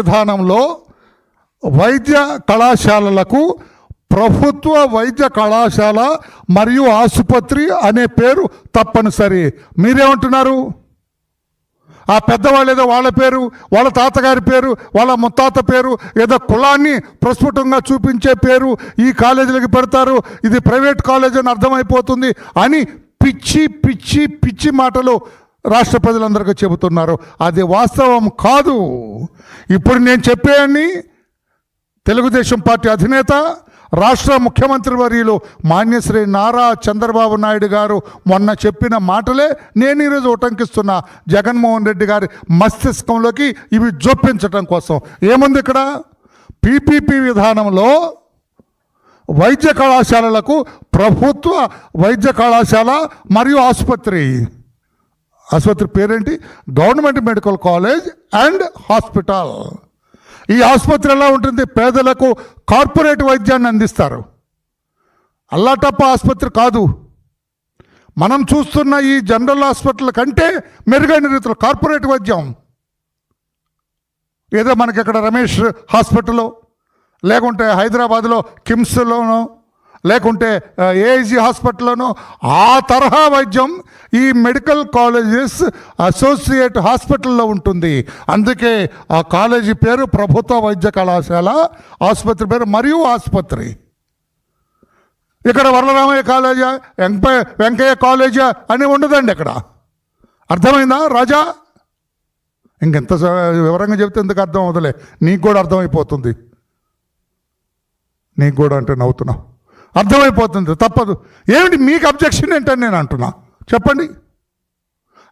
విధానంలో వైద్య కళాశాలలకు ప్రభుత్వ వైద్య కళాశాల మరియు ఆసుపత్రి అనే పేరు తప్పనిసరి. మీరేమంటున్నారు? ఆ పెద్దవాళ్ళు ఏదో వాళ్ళ పేరు వాళ్ళ తాతగారి పేరు వాళ్ళ ముత్తాత పేరు ఏదో కులాన్ని ప్రస్ఫుటంగా చూపించే పేరు ఈ కాలేజీలకు పెడతారు. ఇది ప్రైవేట్ కాలేజ్ అని అర్థమైపోతుంది అని పిచ్చి పిచ్చి పిచ్చి మాటలు రాష్ట్ర ప్రజలందరికీ చెబుతున్నారు. అది వాస్తవం కాదు. ఇప్పుడు నేను చెప్పేయన్ని తెలుగుదేశం పార్టీ అధినేత రాష్ట్ర ముఖ్యమంత్రి వర్యులు మాన్యశ్రీ నారా చంద్రబాబు నాయుడు గారు మొన్న చెప్పిన మాటలే నేను ఈరోజు ఉటంకిస్తున్న. జగన్మోహన్ రెడ్డి గారి మస్తిష్కంలోకి ఇవి జొప్పించటం కోసం. ఏముంది ఇక్కడ? పీపీపీ విధానంలో వైద్య కళాశాలలకు ప్రభుత్వ వైద్య కళాశాల మరియు ఆసుపత్రి. ఆసుపత్రి పేరేంటి? Government medical college and hospital ఈ ఆసుపత్రి ఎలా ఉంటుంది? పేదలకు కార్పొరేట్ వైద్యాన్ని అందిస్తారు. అల్లాటప్ప ఆసుపత్రి కాదు. మనం చూస్తున్న ఈ జనరల్ హాస్పిటల్ కంటే మెరుగైన రీతిలో కార్పొరేట్ వైద్యం. ఏదో మనకి ఇక్కడ రమేష్ హాస్పిటల్లో లేకుంటే హైదరాబాద్లో కిమ్స్లోనో లేకుంటే ఏఐజీ హాస్పిటల్లోనో ఆ తరహా వైద్యం ఈ మెడికల్ కాలేజెస్ అసోసియేట్ హాస్పిటల్లో ఉంటుంది. అందుకే ఆ కాలేజీ పేరు ప్రభుత్వ వైద్య కళాశాల ఆసుపత్రి పేరు మరియు ఆసుపత్రి. ఇక్కడ వరలరామయ్య కాలేజా వెంక వెంకయ్య కాలేజా అని ఉండదండి ఇక్కడ. అర్థమైందా రాజా? ఇంకెంత వివరంగా చెప్తే ఎందుకు అర్థం అవుతలే నీకు కూడా అర్థమైపోతుంది. నీకు కూడా అంటే నవ్వుతున్నావు. అర్థమైపోతుంది తప్పదు. ఏమిటి మీకు అబ్జెక్షన్ ఏంటని నేను అంటున్నా? చెప్పండి.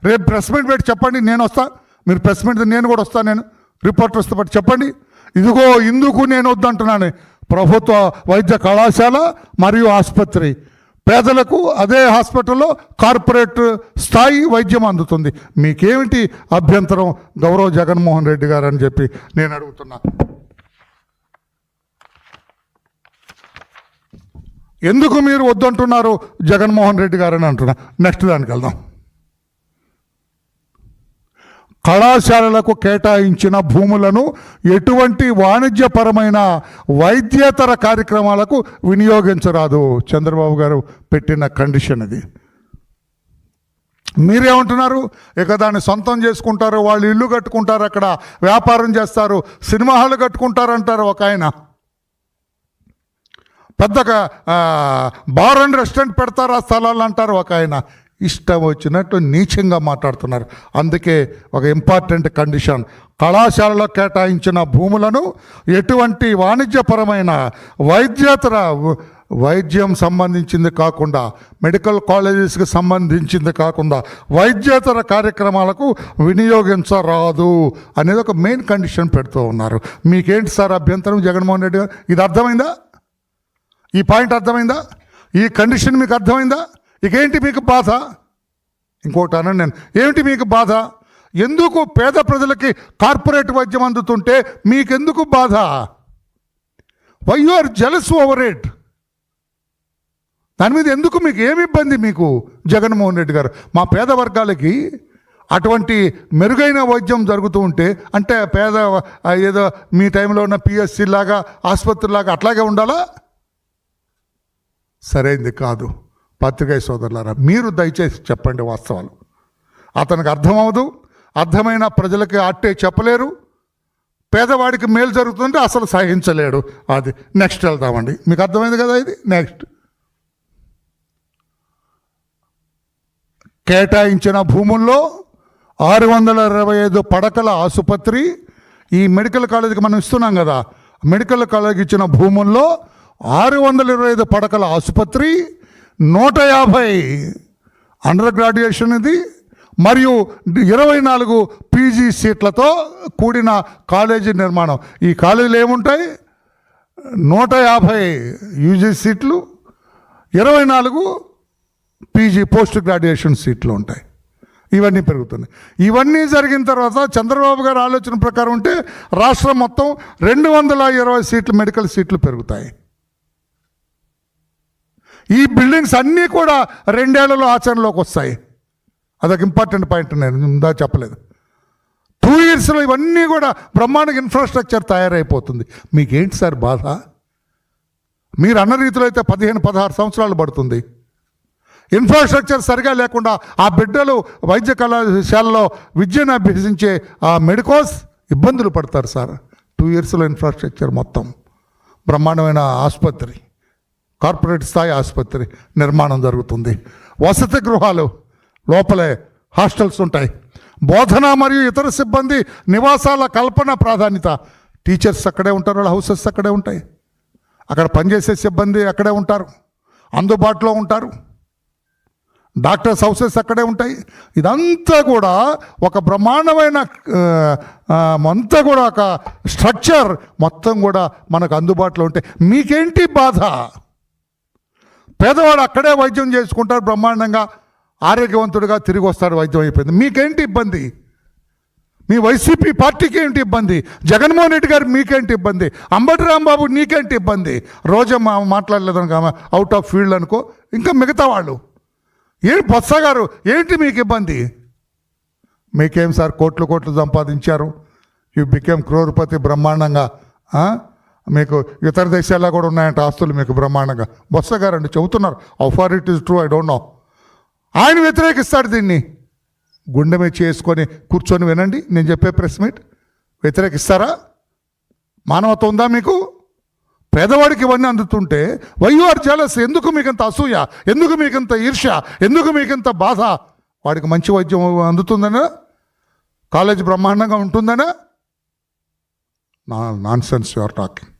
రేపు ప్రెస్ మీట్ పెట్టి చెప్పండి నేను వస్తా. మీరు ప్రెస్ మీట్ నేను కూడా వస్తాను నేను రిపోర్టర్ వస్తే పట్టి చెప్పండి. ఇదిగో ఇందుకు నేను వద్దంటున్నాను. ప్రభుత్వ వైద్య కళాశాల మరియు ఆసుపత్రి. పేదలకు అదే హాస్పిటల్లో కార్పొరేట్ స్థాయి వైద్యం అందుతుంది. మీకేమిటి అభ్యంతరం గౌరవ్ జగన్మోహన్ రెడ్డి గారు అని చెప్పి నేను అడుగుతున్నా. ఎందుకు మీరు వద్దంటున్నారు? జగన్మోహన్ రెడ్డి గారని అంటున్నా. నెక్స్ట్ దానికి వెళ్దాం. కళాశాలలకు కేటాయించిన భూములను ఎటువంటి వాణిజ్యపరమైన వైద్యేతర కార్యక్రమాలకు వినియోగించరాదు. చంద్రబాబు గారు పెట్టిన కండిషన్ ఇది. మీరేమంటున్నారు? ఇక దాన్ని సొంతం చేసుకుంటారు వాళ్ళు ఇల్లు కట్టుకుంటారు అక్కడ వ్యాపారం చేస్తారు సినిమా హాల్ కట్టుకుంటారు అంటారు ఒక ఆయన. పెద్దగా బార్ అండ్ రెస్టారెంట్ పెడతారు ఆ స్థలాలు అంటారు ఒక ఆయన. ఇష్టం వచ్చినట్టు నీచంగా మాట్లాడుతున్నారు. అందుకే ఒక ఇంపార్టెంట్ కండిషన్. కళాశాలలో కేటాయించిన భూములను ఎటువంటి వాణిజ్యపరమైన వైద్యేతర వైద్యం సంబంధించింది కాకుండా మెడికల్ కాలేజెస్కి సంబంధించింది కాకుండా వైద్యేతర కార్యక్రమాలకు వినియోగించరాదు అనేది ఒక మెయిన్ కండిషన్ పెడుతూ ఉన్నారు. మీకేంటి సార్ అభ్యంతరం జగన్మోహన్ రెడ్డి గారు? ఇది అర్థమైందా? ఈ పాయింట్ అర్థమైందా? ఈ కండిషన్ మీకు అర్థమైందా? ఇకేంటి మీకు బాధ? ఇంకోటి అనండి నేను. ఏమిటి మీకు బాధ? ఎందుకు పేద ప్రజలకి కార్పొరేట్ వైద్యం అందుతుంటే మీకెందుకు బాధ? Why you are jealous over it దాని మీద ఎందుకు మీకు ఏమి ఇబ్బంది మీకు జగన్మోహన్ రెడ్డి గారు? మా పేద వర్గాలకి అటువంటి మెరుగైన వైద్యం జరుగుతూ ఉంటే అంటే పేద ఏదో మీ టైంలో ఉన్న పిఎస్సి లాగా ఆసుపత్రి లాగా అట్లాగే ఉండాలా? సరైంది కాదు. పత్రికా సోదరులారా మీరు దయచేసి చెప్పండి వాస్తవాలు. అతనికి అర్థమవదు అర్థమైన ప్రజలకి అట్టే చెప్పలేరు పేదవాడికి మేలు జరుగుతుంటే అసలు సహించలేడు. అది నెక్స్ట్ వెళ్తామండి మీకు అర్థమైంది కదా ఇది? నెక్స్ట్. కేటాయించిన భూముల్లో ఆరు వందల ఇరవై ఐదు పడకల ఆసుపత్రి ఈ మెడికల్ కాలేజీకి మనం ఇస్తున్నాం కదా. మెడికల్ కాలేజీకి ఇచ్చిన భూముల్లో ఆరు వందల ఇరవై ఐదు పడకల ఆసుపత్రి నూట యాభై అండర్ గ్రాడ్యుయేషన్ ఇది మరియు ఇరవై నాలుగు పీజీ సీట్లతో కూడిన కాలేజీ నిర్మాణం. ఈ కాలేజీలు ఏముంటాయి? నూట యాభై యూజీ సీట్లు ఇరవై నాలుగు పీజీ పోస్ట్ గ్రాడ్యుయేషన్ సీట్లు ఉంటాయి. ఇవన్నీ పెరుగుతున్నాయి. ఇవన్నీ జరిగిన తర్వాత చంద్రబాబు గారు ఆలోచన ప్రకారం ఉంటే రాష్ట్రం మొత్తం రెండు వందల ఇరవై సీట్లు మెడికల్ సీట్లు పెరుగుతాయి. ఈ బిల్డింగ్స్ అన్నీ కూడా రెండేళ్ళలో ఆచరణలోకి వస్తాయి. అదొక ఇంపార్టెంట్ పాయింట్ నేను ఇందా చెప్పలేదు. టూ ఇయర్స్లో ఇవన్నీ కూడా బ్రహ్మాండంగా ఇన్ఫ్రాస్ట్రక్చర్ తయారైపోతుంది. మీకేంటి సార్ బాధ? మీరు అన్న రీతిలో అయితే పదిహేను పదహారు సంవత్సరాలు పడుతుంది. ఇన్ఫ్రాస్ట్రక్చర్ సరిగా లేకుండా ఆ బిడ్డలు వైద్య కళాశాలలో విద్యను అభ్యసించే ఆ మెడికోస్ ఇబ్బందులు పడతారు సార్. టూ ఇయర్స్లో ఇన్ఫ్రాస్ట్రక్చర్ మొత్తం బ్రహ్మాండమైన ఆసుపత్రి. కార్పొరేట్ స్థాయి ఆసుపత్రి నిర్మాణం జరుగుతుంది. వసతి గృహాలు లోపలే హాస్టల్స్ ఉంటాయి. బోధన మరియు ఇతర సిబ్బంది నివాసాల కల్పన ప్రాధాన్యత. టీచర్స్ అక్కడే ఉంటారు వాళ్ళ హౌసెస్ అక్కడే ఉంటాయి. అక్కడ పనిచేసే సిబ్బంది అక్కడే ఉంటారు అందుబాటులో ఉంటారు. డాక్టర్స్ హౌసెస్ అక్కడే ఉంటాయి. ఇదంతా కూడా ఒక బ్రహ్మాండమైన అంతా కూడా ఒక స్ట్రక్చర్ మొత్తం కూడా మనకు అందుబాటులో ఉంటే మీకేంటి బాధ? పేదవాడు అక్కడే వైద్యం చేసుకుంటారు బ్రహ్మాండంగా ఆరోగ్యవంతుడిగా తిరిగి వస్తాడు వైద్యం అయిపోయింది. మీకేంటి ఇబ్బంది? మీ వైసీపీ పార్టీకి ఏంటి ఇబ్బంది? జగన్మోహన్ రెడ్డి గారు మీకేంటి ఇబ్బంది? అంబటి రాంబాబు నీకేంటి ఇబ్బంది? రోజమ్మ మాట్లాడలేదు అనుకో అవుట్ ఆఫ్ ఫీల్డ్ అనుకో ఇంకా మిగతా వాళ్ళు. ఏంటి బొత్స గారు? ఏంటి మీకు ఇబ్బంది? మీకేం సార్ కోట్లు కోట్లు సంపాదించారు? యూ బికేమ్ క్రోర్పతి బ్రహ్మాండంగా మీకు ఇతర దేశాల్లో కూడా ఉన్నాయంట ఆస్తులు మీకు బ్రహ్మాండంగా. బొత్స గారు చెబుతున్నారు how far it is true I don't know ఆయన వ్యతిరేకిస్తాడు దీన్ని. గుండె మీద చేసుకొని కూర్చొని వినండి నేను చెప్పే ప్రెస్ మీట్. వ్యతిరేకిస్తారా? మానవత్వం ఉందా మీకు? పేదవాడికి ఇవన్నీ అందుతుంటే వైఆర్ జాలస్ జలస్ ఎందుకు మీకంత అసూయ? ఎందుకు మీకంత ఈర్ష్య? ఎందుకు మీకంత బాధ? వాడికి మంచి వైద్యం అందుతుందనా? కాలేజ్ బ్రహ్మాండంగా ఉంటుందనా? నా నాన్ సెన్స్ యువర్ టాకింగ్.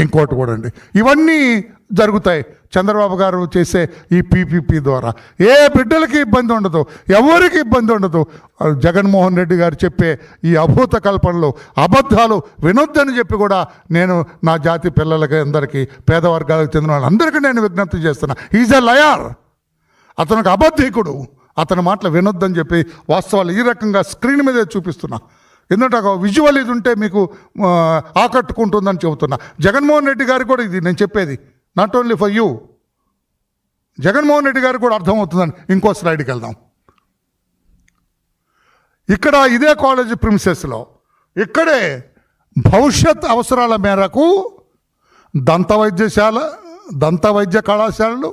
ఇంకోటి కూడా అండి. ఇవన్నీ జరుగుతాయి. చంద్రబాబు గారు చేసే ఈ పీపీపీ ద్వారా. ఏ బిడ్డలకి ఇబ్బంది ఉండదు. ఎవరికి ఇబ్బంది ఉండదు. జగన్మోహన్ రెడ్డి గారు చెప్పే ఈ అభూత కల్పనలు అబద్ధాలు వినొద్దని చెప్పి కూడా నేను నా జాతి పిల్లలకి అందరికీ పేద వర్గాలకు చెందిన వాళ్ళందరికీ నేను విజ్ఞప్తి చేస్తున్నా. ఈజ్ ఎ లయార్ అతనికి అబద్ధికుడు. అతని మాటలు వినొద్దని చెప్పి వాస్తవాలు ఈ రకంగా స్క్రీన్ మీదే చూపిస్తున్నా. ఎందుకంటే ఒక విజువల్ ఇది ఉంటే మీకు ఆకట్టుకుంటుందని చెబుతున్నా. జగన్మోహన్ రెడ్డి గారు కూడా ఇది నేను చెప్పేది. Not only for you Jaganmohan Reddy garu కూడా అర్థమవుతుందని ఇంకో స్లైడ్కి వెళ్దాం. ఇక్కడ ఇదే కాలేజ్ ప్రిన్సెస్లో ఇక్కడే భవిష్యత్ అవసరాల మేరకు దంత వైద్యశాల దంత వైద్య కళాశాలలు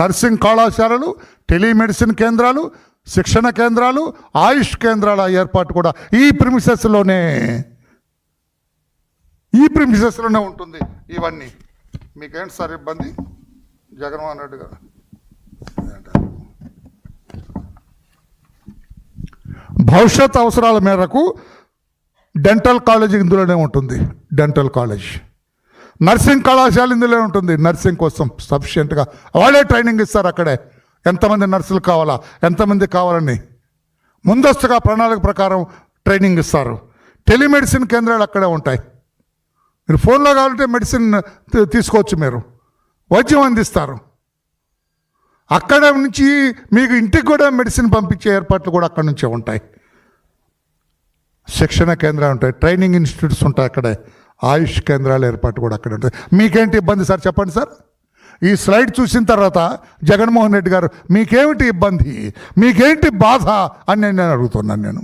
నర్సింగ్ కళాశాలలు టెలిమెడిసిన్ కేంద్రాలు శిక్షణ కేంద్రాలు ఆయుష్ కేంద్రాల ఏర్పాటు కూడా ఈ ప్రిమిసెస్లోనే. ఈ ప్రిమిసెస్లోనే ఉంటుంది ఇవన్నీ. మీకేంటి సార్ ఇబ్బంది? జగన్మోహన్ రెడ్డి గారు. భవిష్యత్ అవసరాల మేరకు డెంటల్ కాలేజ్ ఇందులోనే ఉంటుంది. Dental college. నర్సింగ్ కళాశాల ఇందులోనే ఉంటుంది. నర్సింగ్ కోసం సఫిషియెంట్గా. వాళ్ళే ట్రైనింగ్ ఇస్తారు అక్కడే. ఎంతమంది నర్సులు కావాలా? ఎంతమంది కావాలని? ముందస్తుగా ప్రణాళిక ప్రకారం ట్రైనింగ్ ఇస్తారు. టెలిమెడిసిన్ కేంద్రాలు అక్కడే ఉంటాయి. మీరు ఫోన్లో కావాలంటే మెడిసిన్ తీసుకోవచ్చు మీరు. వైద్యం అందిస్తారు. అక్కడ నుంచి మీకు ఇంటికి కూడా మెడిసిన్ పంపించే ఏర్పాట్లు కూడా అక్కడ నుంచే ఉంటాయి. శిక్షణ కేంద్రాలు ఉంటాయి. ట్రైనింగ్ ఇన్స్టిట్యూట్స్ ఉంటాయి అక్కడే. ఆయుష్ కేంద్రాల ఏర్పాటు కూడా అక్కడ ఉంటాయి. మీకేంటి ఇబ్బంది సార్? చెప్పండి సార్. ఈ స్లైడ్ చూసిన తర్వాత జగన్మోహన్ రెడ్డి గారు మీకేమిటి ఇబ్బంది? మీకేంటి బాధ? అని నేను నేను అడుగుతున్నాను నేను.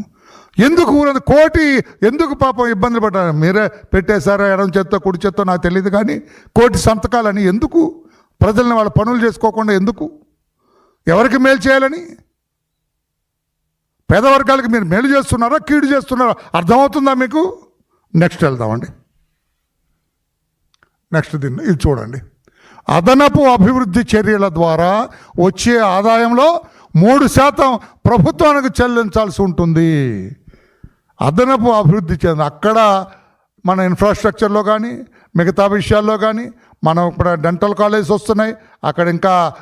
ఎందుకు కోటి ఎందుకు పాపం ఇబ్బందులు పడ్డారు? మీరే పెట్టేశారా? ఎడం చేత్తో కుడి చేత్తో నాకు తెలియదు కానీ కోటి సంతకాలని ఎందుకు? ప్రజల్ని వాళ్ళ పనులు చేసుకోకుండా ఎందుకు? ఎవరికి మేలు చేయాలని? పేదవర్గాలకి మీరు మేలు చేస్తున్నారా? కీడు చేస్తున్నారా? అర్థమవుతుందా మీకు? నెక్స్ట్ వెళ్దామండి. నెక్స్ట్ దీన్ని ఇది చూడండి. అదనపు అభివృద్ధి చర్యల ద్వారా వచ్చే ఆదాయంలో మూడు శాతం ప్రభుత్వానికి చెల్లించాల్సి ఉంటుంది. అదనపు అభివృద్ధి చెంది అక్కడ మన ఇన్ఫ్రాస్ట్రక్చర్లో కానీ మిగతా విషయాల్లో కానీ మనం ఇప్పుడు డెంటల్ కాలేజెస్ వస్తున్నాయి అక్కడ ఇంకా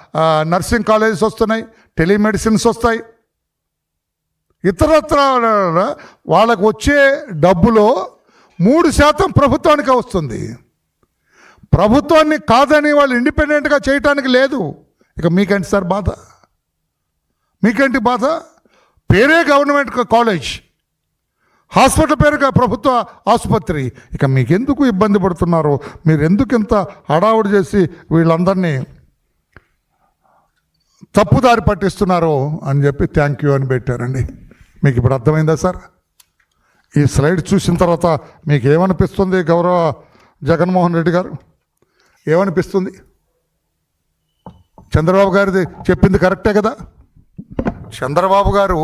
నర్సింగ్ కాలేజెస్ వస్తున్నాయి టెలిమెడిసిన్స్ వస్తాయి. ఇతరత్ర వాళ్ళకు వచ్చే డబ్బులో మూడు శాతం ప్రభుత్వానికి వస్తుంది. ప్రభుత్వాన్ని కాదని వాళ్ళు ఇండిపెండెంట్గా చేయటానికి లేదు. ఇక మీకేంటి సార్ బాధ? మీకేంటి బాధ? పేరే గవర్నమెంట్ కాలేజ్. హాస్పిటల్ పేరుగా ప్రభుత్వ ఆసుపత్రి. ఇక మీకెందుకు ఇబ్బంది పడుతున్నారు? మీరు ఎందుకు ఇంత హడావుడి చేసి వీళ్ళందరినీ తప్పుదారి పట్టిస్తున్నారు అని చెప్పి థ్యాంక్ యూ అని పెట్టారండి. మీకు ఇప్పుడు అర్థమైందా సార్? ఈ స్లైడ్ చూసిన తర్వాత మీకు ఏమనిపిస్తుంది గౌరవ జగన్మోహన్ రెడ్డి గారు? ఏమనిపిస్తుంది? చంద్రబాబు గారిది చెప్పింది కరెక్టే కదా? చంద్రబాబు గారు